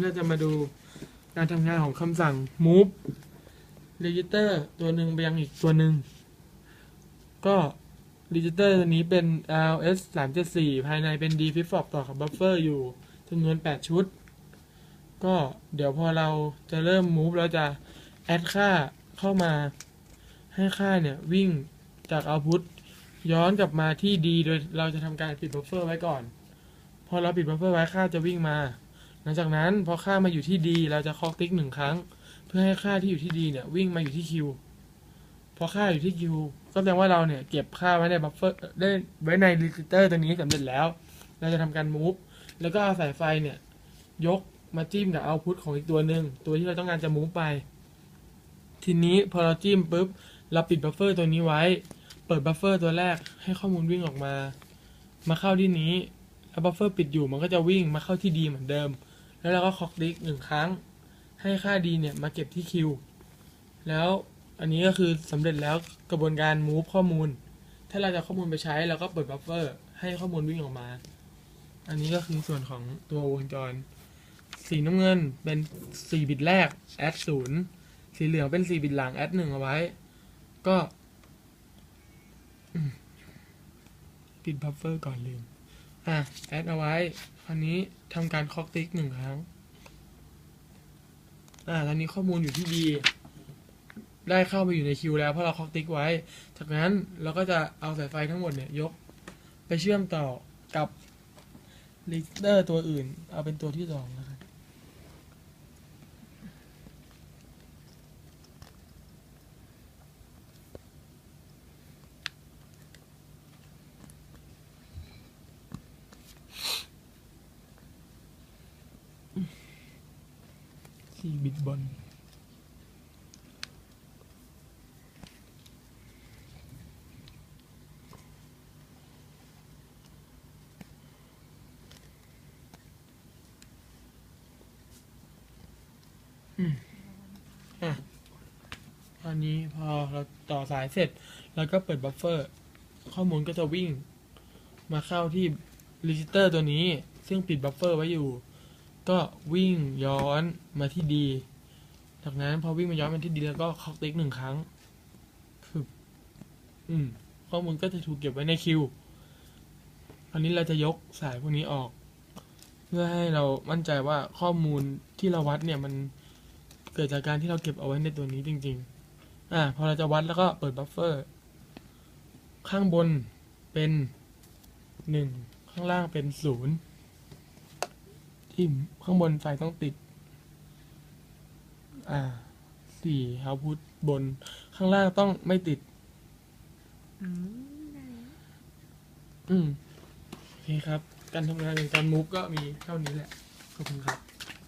นี้เราจะมาดูการทำงานของคำสั่ง move register ตัวหนึ่งไปยังอีกตัวหนึ่ง ก็ register ตัวนี้เป็น ls 3 7 4ภายในเป็น d flip flop ต่อกับ buffer อยู่จำนวน 8 ชุด ก็เดี๋ยวพอเราจะเริ่ม move เราจะ add ค่าเข้ามาให้ค่าเนี่ย วิ่งจาก output ย้อนกลับมาที่ d โดยเราจะทำการปิด buffer ไว้ก่อน พอเราปิด buffer ไว้ค่าจะวิ่งมา หลังจากนั้นพอค่ามาอยู่ที่ d เราจะเคาะติ๊กหนึ่งครั้ง เพื่อให้ค่าที่อยู่ที่ d เนี่ยวิ่งมาอยู่ที่ q พอค่าอยู่ที่ q ก็แสดงว่าเราเนี่ยเก็บค่าไว้ใน buffer ได้ไว้ใน register ตัวนี้สำเร็จแล้ว เราจะทำการ move แล้วก็เอาสายไฟเนี่ยยกมาจิ้มกับ output ของอีกตัวหนึ่งตัวที่เราต้องการจะ move ไป ทีนี้พอเราจิ้มปุ๊บเราปิด buffer ตัวนี้ไว้ เปิด buffer ตัวแรกให้ข้อมูลวิ่งออกมา มาเข้าที่นี้แล้ว buffer ปิดอยู่มันก็จะวิ่งมาเข้าที่ d เหมือนเดิม แล้วเราก็คอกดิกหนึ่งครั้ง ให้ค่า d เนี่ยมาเก็บที่ q แล้วอันนี้ก็คือสำเร็จแล้วกระบวนการ move ข้อมูล ถ้าเราจะข้อมูลไปใช้เราก็เปิด buffer ให้ข้อมูลวิ่งออกมา อันนี้ก็คือส่วนของตัววงจร สีน้ำเงินเป็น 4 บิตแรก add 0สีเหลืองเป็น 4 บิตหลัง add 1เอาไว้ ก็ปิด buffer ก่อนลืม อะแอดเอาไว้คราวนี้ทำการคอกติ๊กหนึ่งครั้ง อ่าตอนนี้ข้อมูลอยู่ที่ D ได้เข้าไปอยู่ในคิวแล้วเพราะเราคอกติ๊กไว้ จากนั้นเราก็จะเอาสายไฟทั้งหมดเนี่ยยกไปเชื่อมต่อกับลิเตอร์ตัวอื่น เอาเป็นตัวที่สองนะครับ สี่บิตบนอืมอะตอนนี้พอเราต่อสายเสร็จ แล้วก็เปิดบัฟเฟอร์ ข้อมูลก็จะวิ่ง มาเข้าที่รีจิสเตอร์ตัวนี้ ซึ่งปิดบัฟเฟอร์ไว้อยู่ ก็วิ่งย้อนมาที่ดี จากนั้นพอวิ่งมาย้อนมาที่ดีแล้วก็คอกติ๊กหนึ่งครั้งออืม ข้อมูลก็จะถูกเก็บไว้ในคิว อันนี้เราจะยกสายพวกนี้ออก เพื่อให้เรามั่นใจว่าข้อมูลที่เราวัดเนี่ยมันเกิดจากการที่เราเก็บเอาไว้ในตัวนี้จริง ๆ อ่า พอเราจะวัดแล้วก็เปิดบัฟเฟอร์ ข้างบนเป็นหนึ่งข้างล่างเป็นศูนย์ ที่ข้างบนไฟต้องติด อ่าสี่เอาพุทบน ข้างล่างต้องไม่ติด อืมได้แล้วอืม โอเคครับ การทำงานในการมูฟก็มีเท่านี้แหละ ขอบคุณครับ